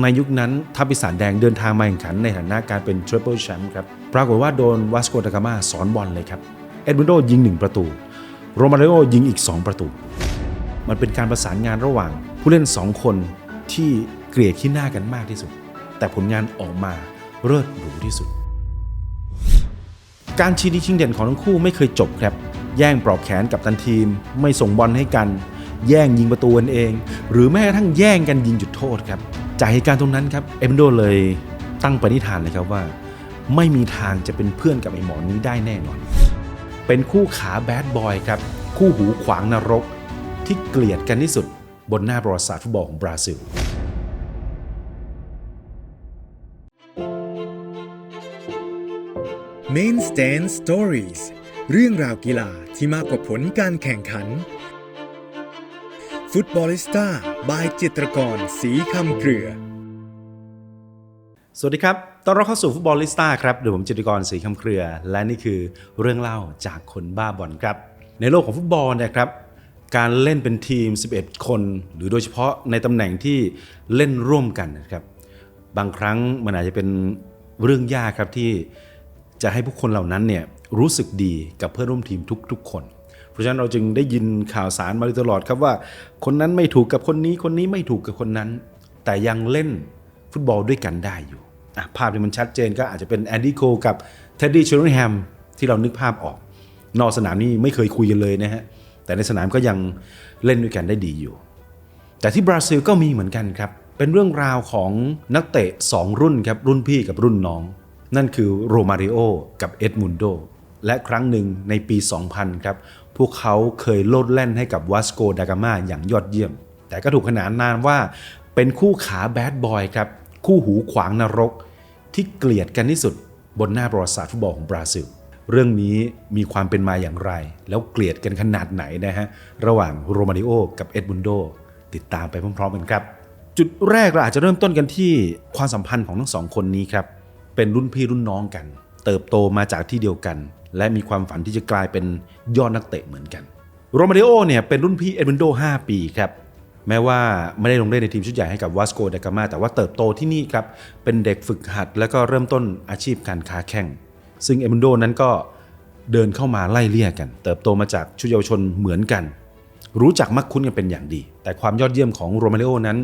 ในยุคนั้นทัพปีศาจแดงเดินทางมาแข่งขันในฐานะการเป็น Triple Champ ครับ ปรากฏว่าโดนวาสโกดากามาสอนบอลเลยครับ เอ็ดมุนโดยิง 1 ประตู โรมาริโอยิงอีก 2 ประตู มันเป็นการประสานงานระหว่างผู้เล่น 2 คนที่เกลียดขี้หน้ากันมากที่สุด แต่ผลงานออกมาเลิศหรูที่สุด การชี้ดีชิงเด่นของทั้งคู่ไม่เคยจบครับ แย่งปลอกแขนกับตันทีม ไม่ส่งบอลให้กัน แย่งยิงประตูกันเอง หรือแม้กระทั่งแย่งกันยิงจุดโทษครับ จากเหตุการณ์ตรงนั้นครับเอมโดเลยตั้งปณิธานเลยครับว่า ไม่มีทางจะเป็นเพื่อนกับไอ้หมอนี้ได้แน่นอน เป็นคู่ขาแบดบอยครับ คู่หูขวางนรกที่เกลียดกันที่สุดบนหน้าประวัติศาสตร์ฟุตบอลของบราซิล Main Stand Stories เรื่องราวกีฬาที่มากกว่าผลการแข่งขัน ฟุตบอลิสต้าบายจิตรกร สีคำเกลือ สวัสดีครับต้อนรับเข้าสู่ฟุตบอลลิสต้าครับเดี๋ยวผมจิตรกรศรีคำเครือ และนี่คือเรื่องเล่าจากคนบ้าบอลครับ ในโลกของฟุตบอลนะครับ การเล่นเป็นทีม 11 คน หรือโดยเฉพาะในตำแหน่งที่เล่นร่วมกันนะครับ บางครั้งมันอาจจะเป็นเรื่องยากครับที่จะให้ผู้คนเหล่านั้นเนี่ยรู้สึกดีกับเพื่อนร่วมทีมทุกๆ คน เพราะฉะนั้นเราจึงได้ยินข่าวสารมาตลอดครับว่า คนนั้นไม่ถูกกับคนนี้คนนี้ไม่ถูกกับคนนั้น แต่ยังเล่นฟุตบอลด้วยกันได้อยู่ภาพที่มันชัดเจนก็อาจจะเป็นแอนดี้โคกับเท็ดดี้เชอร์ริแฮมที่เรานึกภาพออก นอกสนามนี่ไม่เคยคุยกันเลยนะฮะแต่ในสนามก็ยังเล่นด้วยกันได้ดีอยู่ แต่ที่บราซิลก็มีเหมือนกันครับเป็นเรื่องราวของนักเตะ 2 รุ่นครับรุ่นพี่กับรุ่นน้อง นั่นคือโรมาริโอกับเอ็ดมุนโดและครั้งหนึ่งในปี 2000 ครับ พวกเขาเคยโลดแล่นให้กับวาสโกดากามาอย่างยอดเยี่ยม แต่ก็ถูกขนานนามว่าเป็นคู่ขาแบดบอยครับ คู่หูขวางนรก ที่เกลียดกันที่สุดบนหน้าประวัติศาสตร์ฟุตบอลของบราซิล เรื่องนี้มีความเป็นมาอย่างไร แล้วเกลียดกันขนาดไหนนะฮะ ระหว่างโรมาริโอกับเอ็ดบุนโด ติดตามไปพร้อมๆกันครับ จุดแรกเราอาจจะเริ่มต้นกันที่ความสัมพันธ์ของทั้งสองคนนี้ครับ เป็นรุ่นพี่รุ่นน้องกัน เติบโตมาจากที่เดียวกัน และมีความฝันที่จะกลายเป็นยอดนักเตะเหมือนกันโรมาริโอเนี่ยเป็นรุ่นพี่เอ็ดบุนโด5ปีครับแม้ว่าไม่ได้ลงเล่นในทีมชุดใหญ่ให้กับวาสโกดากามาแต่ว่าเติบโตที่นี่ครับ เป็นเด็กฝึกหัดแล้วก็เริ่มต้นอาชีพการค้าแข่ง ซึ่งเอมุนโดนั้นก็เดินเข้ามาไล่เลี่ยกัน เติบโตมาจากชุดเยาวชนเหมือนกัน รู้จักมักคุ้นกันเป็นอย่างดี แต่ความยอดเยี่ยมของโรมาริโอนั้น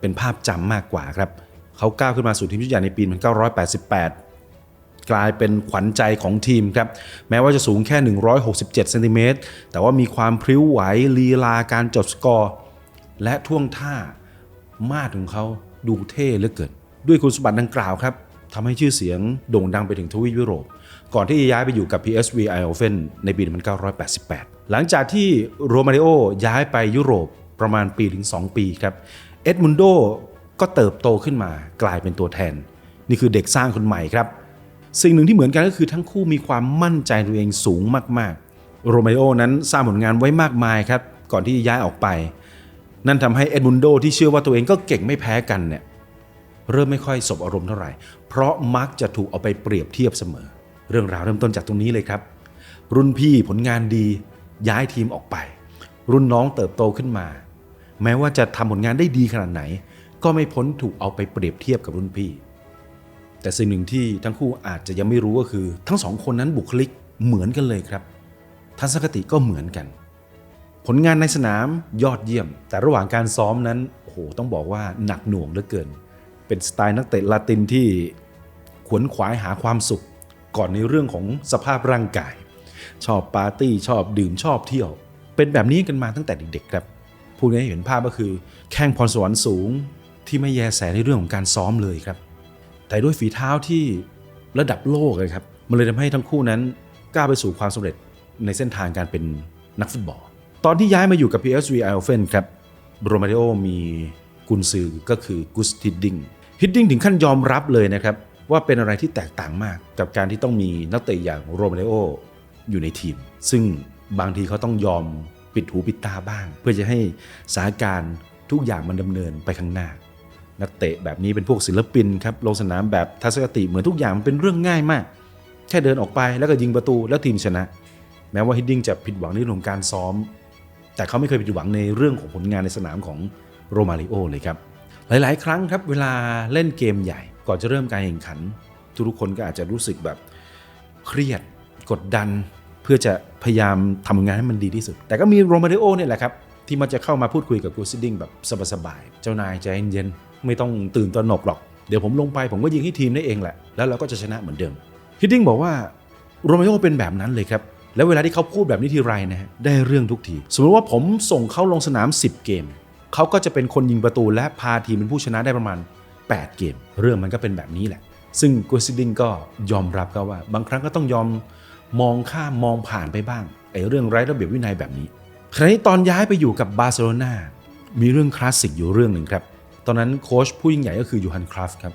เป็นภาพจำมากกว่าครับ เขาก้าวขึ้นมาสู่ทีมชุดใหญ่ในปี 1988 กลายเป็นขวัญใจของทีมครับ แม้ว่าจะสูงแค่ 167เซนติเมตรแต่ว่ามีความพริ้วไหวลีลาการจดสกอร์ และท่วงท่ามาดของเขาดูเท่เหลือเกิน ด้วยคุณสมบัติดังกล่าวครับทำให้ชื่อเสียงโด่งดังไปถึงทวีปยุโรป ก่อนที่จะย้ายไปอยู่กับ PSV Eindhoven ในปี 1988 หลังจากที่โรมาริโอย้ายไปยุโรปประมาณปีถึง 2 ปีครับ เอ็ดมุนโดก็เติบโตขึ้นมากลายเป็นตัวแทน นี่คือเด็กสร้างคนใหม่ครับ สิ่งหนึ่งที่เหมือนกันก็คือทั้งคู่มีความมั่นใจตัวเองสูงมากๆ โรเมโอนั้นสร้างผลงานไว้มากมายครับ ก่อนที่จะย้ายออกไป นั่นทำให้เอ็ดมุนโดที่เชื่อว่าตัวเองก็เก่งไม่แพ้กันเนี่ยเริ่มไม่ค่อยสบอารมณ์เท่าไหร่ เพราะมักจะถูกเอาไปเปรียบเทียบเสมอ เรื่องราวเริ่มต้นจากตรงนี้เลยครับ รุ่นพี่ผลงานดีย้ายทีมออกไป รุ่นน้องเติบโตขึ้นมา แม้ว่าจะทำผลงานได้ดีขนาดไหน ก็ไม่พ้นถูกเอาไปเปรียบเทียบกับรุ่นพี่ แต่สิ่งหนึ่งที่ทั้งคู่อาจจะยังไม่รู้ก็คือ ทั้งสองคนนั้นบุคลิกเหมือนกันเลยครับ ทัศนคติก็เหมือนกัน ผลงานในสนามยอดเยี่ยม แต่ระหว่างการซ้อมนั้นโอ้โหต้องบอกว่าหนักหน่วงเหลือเกิน เป็นสไตล์นักเตะลาตินที่ขวนขวายหาความสุข ก่อนในเรื่องของสภาพร่างกาย ชอบปาร์ตี้ชอบดื่มชอบเที่ยว เป็นแบบนี้กันมาตั้งแต่เด็กๆครับพูดให้เห็นภาพก็คือ แข้งพรสวรรค์สูงที่ไม่แยแสในเรื่องของการซ้อมเลยครับ แต่ด้วยฝีเท้าที่ระดับโลกเลยครับ มันเลยทำให้ทั้งคู่นั้นก้าวไปสู่ความสำเร็จในเส้นทางการเป็นนักฟุตบอล ตอนที่ย้ายมาอยู่กับ PSV Eindhoven ครับโรมาริโอมีกุนซือก็คือกุสฮิดดิงฮิดดิงถึงขั้นยอมรับเลยนะครับ ว่าเป็นอะไรที่แตกต่างมากกับการที่ต้องมีนักเตะอย่างโรมาริโออยู่ในทีม ซึ่งบางทีเขาต้องยอมปิดหูปิดตาบ้าง เพื่อจะให้สถานการณ์ทุกอย่างมันดำเนินไปข้างหน้า นักเตะแบบนี้เป็นพวกศิลปินครับลงสนามแบบทัศนคติเหมือนทุกอย่างมันเป็นเรื่องง่ายมาก แค่เดินออกไปแล้วก็ยิงประตูแล้วทีมชนะ แม้ว่าฮิดดิ้งจะผิดหวังในเรื่องของการซ้อม แต่เขาไม่เคยผิดหวังในเรื่องของผลงานในสนามของโรมาริโอเลยครับหลาย ๆ ครั้งครับเวลาเล่นเกมใหญ่ ก่อนจะเริ่มการแข่งขัน ทุกคนก็อาจจะรู้สึกแบบเครียดกดดัน เพื่อจะพยายามทำงานให้มันดีที่สุด แต่ก็มีโรมาริโอเนี่ยแหละครับที่มันจะเข้ามาพูดคุยกับกูซิดดิ้งแบบสบายๆเจ้านายใจเย็นๆ ไม่ต้องตื่นตระหนกหรอก เดี๋ยวผมลงไปผมก็ยิงให้ทีมได้เองแหละ แล้วเราก็จะชนะเหมือนเดิมฮิดดิ้งบอกว่าโรมิโอเป็นแบบนั้นเลยครับแล้วเวลาที่เขาพูดแบบนี้ทีไรนะฮะได้เรื่องทุกที สมมติว่าผมส่งเขาลงสนาม 10 เกม เขาก็จะเป็นคนยิงประตูและพาทีมเป็นผู้ชนะได้ประมาณ 8 เกม เรื่องมันก็เป็นแบบนี้แหละ ซึ่งกูซิดดิ้งก็ยอมรับก็ว่า บางครั้งก็ต้องยอมมองข้ามมองผ่านไปบ้างไอ้เรื่องไร้ระเบียบวินัยแบบนี้คราวนี้ตอนย้ายไปอยู่กับบาร์เซโลนามีเรื่องคลาสสิกอยู่เรื่องหนึ่งครับ ตอนนั้นโค้ชผู้ยิ่งใหญ่ก็คือยูฮันคราฟครับ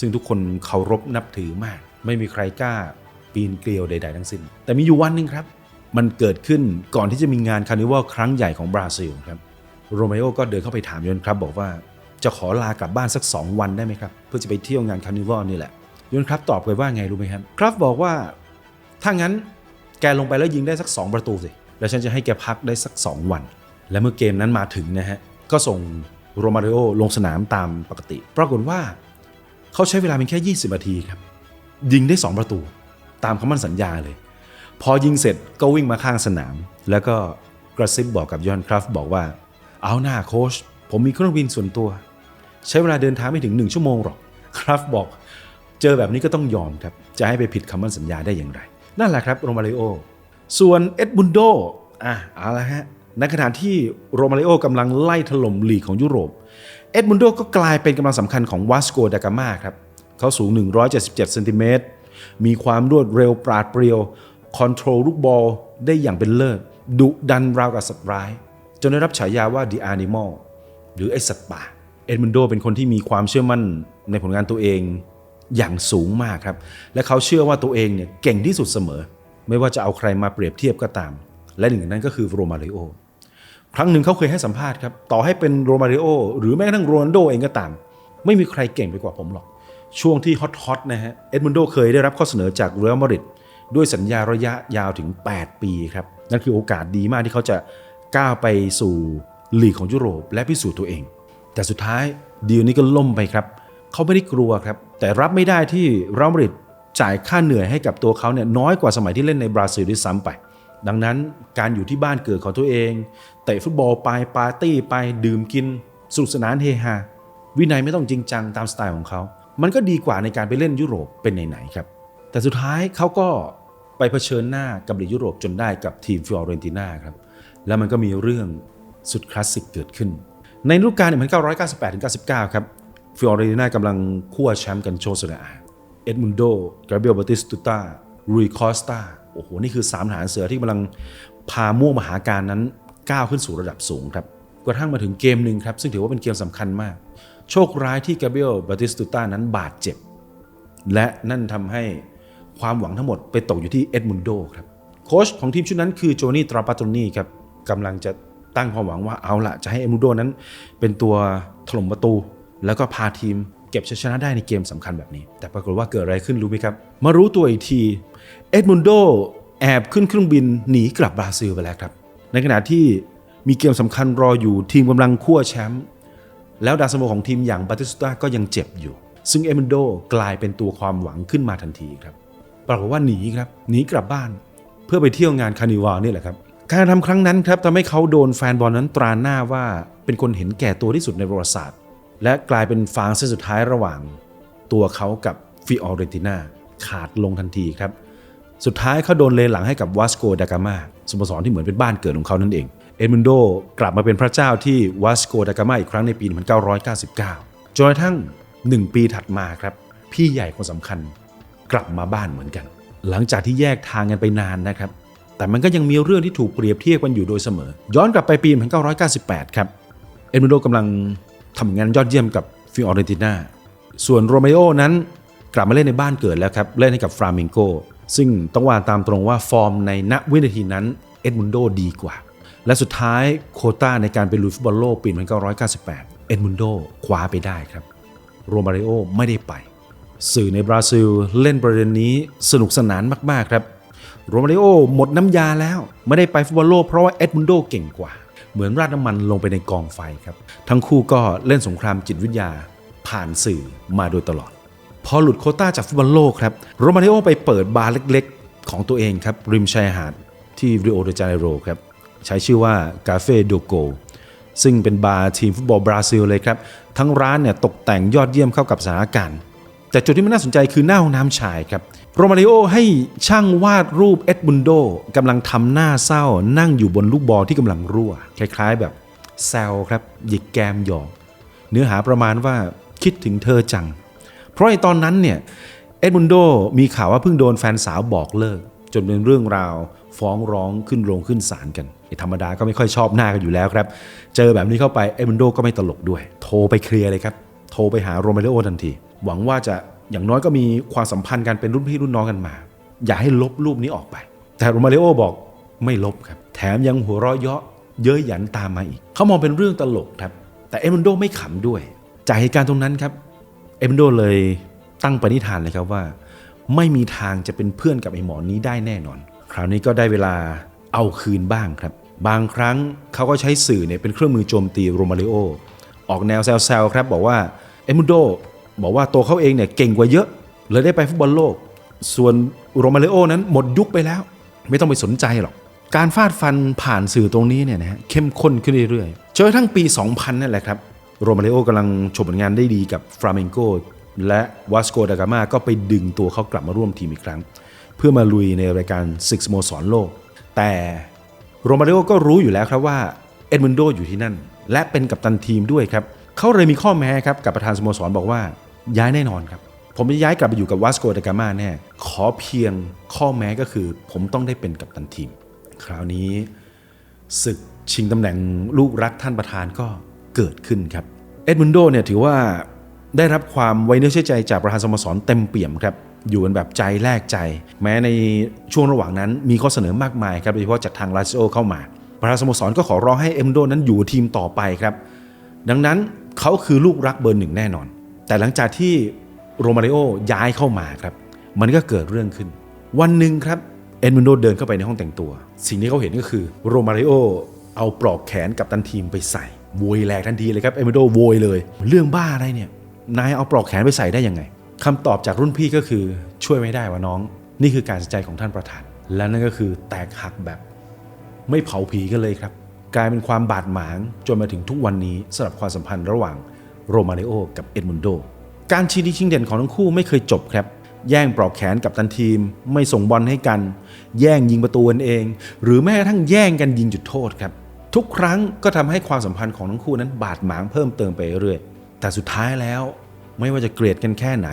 ซึ่งทุกคนเคารพนับถือมาก ไม่มีใครกล้าปีนเกลียวใด ๆ ทั้งสิ้น แต่มีอยู่วันหนึ่งครับ มันเกิดขึ้นก่อนที่จะมีงานคาร์นิวัลครั้งใหญ่ของบราซิลครับโรเมโอก็เดินเข้าไปถามยูฮันครับบอกว่าจะขอลากลับบ้านสัก 2 วันได้ไหมครับ เพื่อจะไปเที่ยวงานคาร์นิวัลนี่แหละยูฮันครับตอบไปว่าไงรู้ไหมครับครับบอกว่าถ้างั้นแกลงไปแล้วยิงได้สัก 2 ประตูสิแล้วฉันจะให้แกพักได้สัก 2 วัน และเมื่อเกมนั้นมาถึงนะฮะก็ส่ง โรมาริโอลงสนามตามปกติ ปรากฏว่าเขาใช้เวลาเพียงแค่ 20 นาทีครับ ยิงได้ 2 ประตู ตามคำมั่นสัญญาเลย พอยิงเสร็จก็วิ่งมาข้างสนาม แล้วก็กระซิบบอกกับยอนคราฟบอกว่า เอาหน้าโค้ชผมมีเครื่องบินส่วนตัว ใช้เวลาเดินทางไม่ถึง 1 ชั่วโมงหรอกคราฟบอก เจอแบบนี้ก็ต้องยอมครับ จะให้ไปผิดคำมั่นสัญญาได้อย่างไร นั่นแหละครับโรมาริโอส่วนเอ็ดบุนโดอะเอาละฮะ ในขณะที่โรมาริโอกำลังไล่ถล่มลีกของยุโรป เอ็ดมุนโดก็กลายเป็นกำลังสำคัญของวาสโกดากามาครับ เขาสูง 177เซนติเมตร มีความรวดเร็วปราดเปรียว คอนโทรลลูกบอลได้อย่างเป็นเลิศ ดุดันราวกับสัตว์ร้าย จนได้รับฉายาว่า The Animal หรือไอสัตว์ป่า เอ็ดมุนโดเป็นคนที่มีความเชื่อมั่นในผลงานตัวเองอย่างสูงมากครับ และเขาเชื่อว่าตัวเองเนี่ยเก่งที่สุดเสมอ ไม่ว่าจะเอาใครมาเปรียบเทียบก็ตาม และหนึ่งในนั้นก็คือโรมาริโอ ครั้งหนึ่งเขาเคยให้สัมภาษณ์ครับ ต่อให้เป็นโรมาริโอหรือแม้กระทั่งโรนัลโดเองก็ตาม ไม่มีใครเก่งไปกว่าผมหรอก ช่วงที่ฮอตๆนะฮะ เอ็ดมุนโดเคยได้รับข้อเสนอจากเรอัลมาดริดด้วยสัญญาระยะยาวถึง 8 ปีครับ นั่นคือโอกาสดีมากที่เขาจะก้าวไปสู่ลีกของยุโรปและพิสูจน์ตัวเอง แต่สุดท้ายดีลนี้ก็ล่มไปครับ เขาไม่ได้กลัวครับ แต่รับไม่ได้ที่เรอัลมาดริดจ่ายค่าเหนื่อยให้กับตัวเขาเนี่ยน้อยกว่าสมัยที่เล่นในบราซิลด้วยซ้ำไป ดังนั้นการอยู่ที่บ้านเกิดของตัวเองเตะฟุตบอลไปปาร์ตี้ไปดื่มกินสนุกสนานเฮฮาวินัยไม่ต้องจริงจังตามสไตล์ของเขา มันก็ดีกว่าในการไปเล่นยุโรปเป็นไหนๆครับ แต่สุดท้ายเขาก็ไปเผชิญหน้ากับลียุโรปจนได้กับทีมฟิออเรนติน่าครับ แล้วมันก็มีเรื่องสุดคลาสสิกเกิดขึ้น ในฤดูกาล1998-99 ครับฟิออเรนติน่ากำลังคั่วแชมป์กันโชว์สนาเอ็ดมุนโดกาเบรียลบาติสตุตารุยคอสตา โอ้โห นี่คือ3ทหารเสือที่กำลังพาม่วงมหาการนั้นก้าวขึ้นสู่ระดับสูงครับ กระทั่งมาถึงเกมหนึ่งครับ ซึ่งถือว่าเป็นเกมสำคัญมาก โชคร้ายที่กาเบรียลบาติสตุตานั้นบาดเจ็บ และนั่นทำให้ความหวังทั้งหมดไปตกอยู่ที่เอ็ดมุนโดครับ โค้ชของทีมชุดนั้นคือโจนี่ตราปาโตนี่ครับกำลังจะตั้งความหวังว่าเอาละจะให้เอ็ดมุนโดนั้น เป็นตัวถล่มประตู แล้วก็พาทีม เก็บชัยชนะได้ในเกมสำคัญแบบนี้ แต่ปรากฏว่าเกิดอะไรขึ้นรู้ไหมครับ มารู้ตัวอีกทีเอ็ดมุนโดแอบขึ้นเครื่องบินหนีกลับบราซิลไปแล้วครับ ในขณะที่มีเกมสำคัญรออยู่ทีมกำลังคั่วแชมป์แล้วดาวซันโวของทีมอย่างบาติสตาก็ยังเจ็บอยู่ ซึ่งเอ็ดมินโดกลายเป็นตัวความหวังขึ้นมาทันทีครับปรากฏว่าหนีครับหนีกลับบ้าน เพื่อไปเที่ยวงานคานิวัลนี่แหละครับการทำครั้งนั้นครับทำให้เขาโดนแฟนบอลนั้นตราหน้าว่าเป็นคนเห็นแก่ตัวที่สุดในประวัติศาสตร์ และกลายเป็นฟางเส้นสุดท้ายระหว่างตัวเขากับฟิออเรนติน่าขาดลงทันทีครับ สุดท้ายเขาโดนเลหลังให้กับวาสโกดากามาสโมสรที่เหมือนเป็นบ้านเกิดของเขานั่นเอง เอ็ดมุนโดกลับมาเป็นพระเจ้าที่วาสโกดากามาอีกครั้งในปี 1999 จนกระทั่ง 1 ปีถัดมาครับ พี่ใหญ่คนสำคัญกลับมาบ้านเหมือนกัน หลังจากที่แยกทางกันไปนานนะครับ แต่มันก็ยังมีเรื่องที่ถูกเปรียบเทียบกันอยู่โดยเสมอ ย้อนกลับไปปี 1998 ครับ เอ็ดมุนโดกำลัง ทำงานยอดเยี่ยมกับฟิออเรนติน่าส่วนโรเมโอนั้นกลับมาเล่นในบ้านเกิดแล้วครับ เล่นให้กับฟรามิงโกซึ่งต้องว่าตามตรงว่าฟอร์มในณวินาทีนั้นเอ็ดมุนโดดีกว่า และสุดท้ายโคต้าในการไปลุยฟุตบอลโลกปี 1998 เอ็ดมุนโดคว้าไปได้ครับ โรมาริโอไม่ได้ไป สื่อในบราซิลเล่นประเด็นนี้สนุกสนานมาก ๆ ครับ โรมาริโอหมดน้ำยาแล้ว ไม่ได้ไปฟุตบอลโลกเพราะว่าเอ็ดมุนโดเก่งกว่า เหมือนราดน้ำมันลงไปในกองไฟครับ ทั้งคู่ก็เล่นสงครามจิตวิทยาผ่านสื่อมาโดยตลอด พอหลุดโคต้าจากฟุตบอลโลกครับโรมาริโอไปเปิดบาร์เล็กๆ ของตัวเองครับ ริมชายหาดที่ริโอเดจาเนโรครับ ใช้ชื่อว่ากาเฟ่โดโกซึ่งเป็นบาร์ทีมฟุตบอลบราซิลเลยครับ ทั้งร้านเนี่ยตกแต่งยอดเยี่ยมเข้ากับสถานการณ์ แต่จุดที่มันน่าสนใจคือหน้าห้องน้ำชายครับ โรมาริโอให้ช่างวาดรูปเอ็ดบุนโดกำลังทำหน้าเศร้านั่งอยู่บนลูกบอลที่กำลังรั่ว คล้ายๆแบบแซวครับหยิกแกมหยอกเนื้อหาประมาณว่าคิดถึงเธอจัง เพราะไอตอนนั้นเนี่ยเอ็ดมุนโดมีข่าวว่าเพิ่งโดนแฟนสาวบอกเลิก จนเป็นเรื่องราวฟ้องร้องขึ้นโรงขึ้นศาลกัน ธรรมดาก็ไม่ค่อยชอบหน้ากันอยู่แล้วครับ เจอแบบนี้เข้าไปเอ็ดมุนโดก็ไม่ตลกด้วย โทรไปเคลียร์เลยครับ โทรไปหาโรเมโรทันที หวังว่าจะ อย่างน้อยก็มีความสัมพันธ์กันเป็นรุ่นพี่รุ่นน้องกันมา อย่าให้ลบรูปนี้ออกไป แต่โรมาริโอบอกไม่ลบครับ แถมยังหัวเราะเยาะเย้ยหยันตามมาอีก เขามองเป็นเรื่องตลกครับ แต่เอ็มุนโดไม่ขำด้วย จากเหตุการณ์ตรงนั้นครับ เอ็มโดเลยตั้งปณิธานเลยครับว่า ไม่มีทางจะเป็นเพื่อนกับไอ้หมอนี้ได้แน่นอน คราวนี้ก็ได้เวลาเอาคืนบ้างครับ บางครั้งเขาก็ใช้สื่อเนี่ยเป็นเครื่องมือโจมตีโรมาริโอ ออกแนวแซวๆครับบอกว่าเอ็มโด บอกว่าตัวเขาเองเนี่ยเก่งกว่าเยอะ เลยได้ไปฟุตบอลโลก ส่วนโรมาริโอนั้นหมดยุคไปแล้ว ไม่ต้องไปสนใจหรอก การฟาดฟันผ่านสื่อตรงนี้เนี่ยนะฮะเข้มข้นขึ้นเรื่อยๆจนกระทั่งปี 2000 นั่นแหละครับโรมาริโอกำลังโชว์ผลงานได้ดีกับฟราเมนโกและวาสโกดากามาก็ไปดึงตัวเขากลับมาร่วมทีมอีกครั้ง เพื่อมาลุยในรายการศึกสโมสรโลก แต่โรมาริโอก็รู้อยู่แล้วครับว่าเอ็ดมุนโดอยู่ที่นั่น และเป็นกัปตันทีมด้วยครับเขาเลยมีข้อแม้ครับกับประธานสโมสรบอกว่า ย้ายแน่นอนครับ ผมจะย้ายกลับไปอยู่กับวาสโกดากามาแน่ขอเพียงข้อแม้ก็คือ ผมต้องได้เป็นกัปตันทีม คราวนี้ศึกชิงตำแหน่งลูกรักท่านประธานก็เกิดขึ้นครับ เอ็ดมุนโดเนี่ยถือว่าได้รับความไว้เนื้อเชื่อใจจากประธานสโมสรเต็มเปี่ยมครับ อยู่กันแบบใจแลกใจ แม้ในช่วงระหว่างนั้นมีข้อเสนอมากมายครับโดยเฉพาะจากทางลาซิโอเข้ามา ประธานสโมสรก็ขอร้องให้เอ็ดมุนโดนั้นอยู่ทีมต่อไปครับ ดังนั้นเขาคือลูกรักเบอร์หนึ่งแน่นอน แต่หลังจากที่โรมาริโอย้ายเข้ามาครับ มันก็เกิดเรื่องขึ้น วันหนึ่งครับเอ็ดมุนโดเดินเข้าไปในห้องแต่งตัว สิ่งที่เขาเห็นก็คือโรมาริโอเอาปลอกแขนกับตันทีมไปใส่โวยแหลกทันทีเลยครับเอ็ดมุนโดโวยเลย เรื่องบ้าอะไรเนี่ยนายเอาปลอกแขนไปใส่ได้ยังไงคำตอบจากรุ่นพี่ก็คือช่วยไม่ได้วะน้อง นี่คือการสนใจของท่านประธาน และนั่นก็คือแตกหักแบบ ไม่เผาผีกันเลยครับ กลายเป็นความบาดหมางจนมาถึงทุกวันนี้สำหรับความสัมพันธ์ระหว่าง โรมาริโอกับเอ็ดมุนโด การชิงดีชิงเด่นของทั้งคู่ไม่เคยจบครับ แย่งปลอกแขนกับตันทีม ไม่ส่งบอลให้กัน แย่งยิงประตูกันเอง หรือแม้กระทั่งแย่งกันยิงจุดโทษครับ ทุกครั้งก็ทำให้ความสัมพันธ์ของทั้งคู่นั้นบาดหมางเพิ่มเติมไปเรื่อย แต่สุดท้ายแล้ว ไม่ว่าจะเกลียดกันแค่ไหน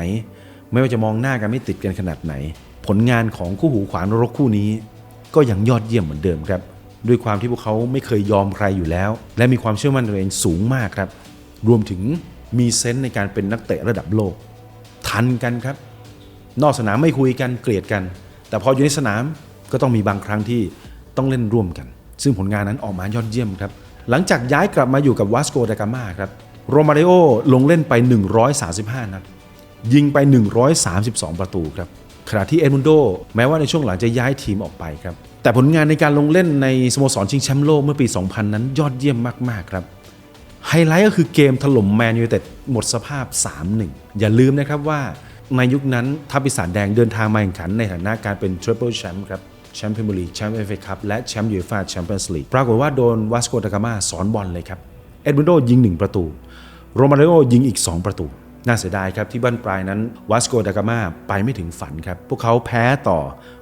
ไม่ว่าจะมองหน้ากันไม่ติดกันขนาดไหน ผลงานของคู่หูขวานรกคู่นี้ ก็ยังยอดเยี่ยมเหมือนเดิมครับด้วยความที่พวกเขาไม่เคยยอมใครอยู่แล้ว และมีความเชื่อมั่นในตัวเองสูงมากครับ รวมถึงมีเซนส์ในการเป็นนักเตะระดับโลก ทันกันครับ นอกสนามไม่คุยกันเกลียดกัน แต่พออยู่ในสนามก็ต้องมีบางครั้งที่ต้องเล่นร่วมกัน ซึ่งผลงานนั้นออกมายอดเยี่ยมครับ หลังจากย้ายกลับมาอยู่กับวาสโกดากามาครับโรมาริโอลงเล่นไป 135 นัดยิงไป 132 ประตูครับขณะที่เอ็ดมุนโดแม้ว่าในช่วงหลังจะย้ายทีมออกไปครับแต่ผลงานในการลงเล่นในสโมสรชิงแชมป์โลกเมื่อปี 2000 นั้นยอดเยี่ยมมากๆครับ ไฮไลท์ก็คือเกมถล่มแมนยูเต็ดหมดสภาพ 3-1 อย่าลืมนะครับว่าในยุคนั้นทัพปีศาจแดงเดินทางมาแข่งขันในฐานะการเป็นทริปเปิลแชมป์ครับแชมป์พรีเมียร์ลีกแชมป์เอฟเอคัพและแชมป์ยูฟ่าแชมเปี้ยนส์ลีกปรากฏว่าโดนวาสโกดากามาสอนบอลเลยครับ เอ็ดมุนโดยิง 1 ประตู โรมาริโอยิงอีก 2 ประตู น่าเสียดายครับ ที่บ้านปลายนั้นวาสโกดากามาไปไม่ถึงฝันครับ พวกเขาแพ้ต่อ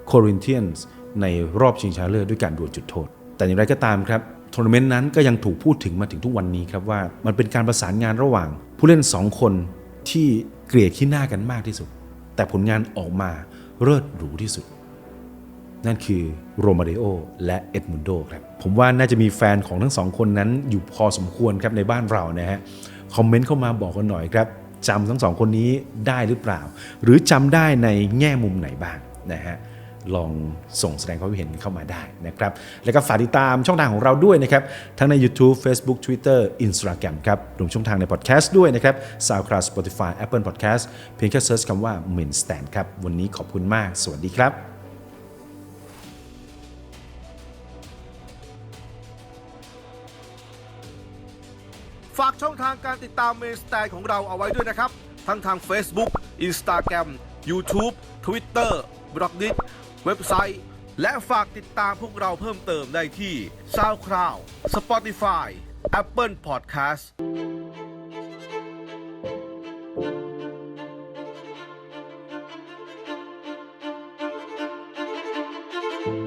โครินเทียนส์ในรอบชิงชนะเลิศด้วยการดวลจุดโทษ แต่อย่างไรก็ตามครับ ทัวร์นาเมนต์นั้นก็ยังถูกพูดถึงมาถึงทุกวันนี้ครับว่ามันเป็นการประสานงานระหว่าง ผู้เล่น 2 คนที่เกลียดขี้หน้ากันมากที่สุด แต่ผลงานออกมาเลิศหรูที่สุด นั่นคือโรมาริโอและเอ็ดมุนโดครับผมว่าน่าจะมีแฟนของทั้งสองคนนั้นอยู่พอสมควรครับในบ้านเรานะฮะคอมเมนต์เข้ามาบอกกันหน่อยครับจำทั้งสองคนนี้ได้หรือเปล่า หรือจำได้ในแง่มุมไหนบ้างนะฮะ ลองส่งแสดงความคิดเห็นเข้ามาได้นะครับ แล้วก็ฝากติดตามช่องทางของเราด้วยนะครับ ทั้งใน YouTube Facebook Twitter Instagram ครับรวมช่องทางในพอดแคสต์ด้วยนะครับ SoundCloud Spotify Apple Podcast เพียงแค่เซิร์ชคำว่า Men Stand ครับ วันนี้ขอบคุณมาก สวัสดีครับฝากช่องทางการติดตามเมนสแตนของเราเอาไว้ด้วยนะครับ ทั้งทาง Facebook Instagram YouTube Twitter b l o g d i t เว็บไซต์ และฝากติดตามพวกเราเพิ่มเติมได้ที่ SoundCloud Spotify Apple Podcast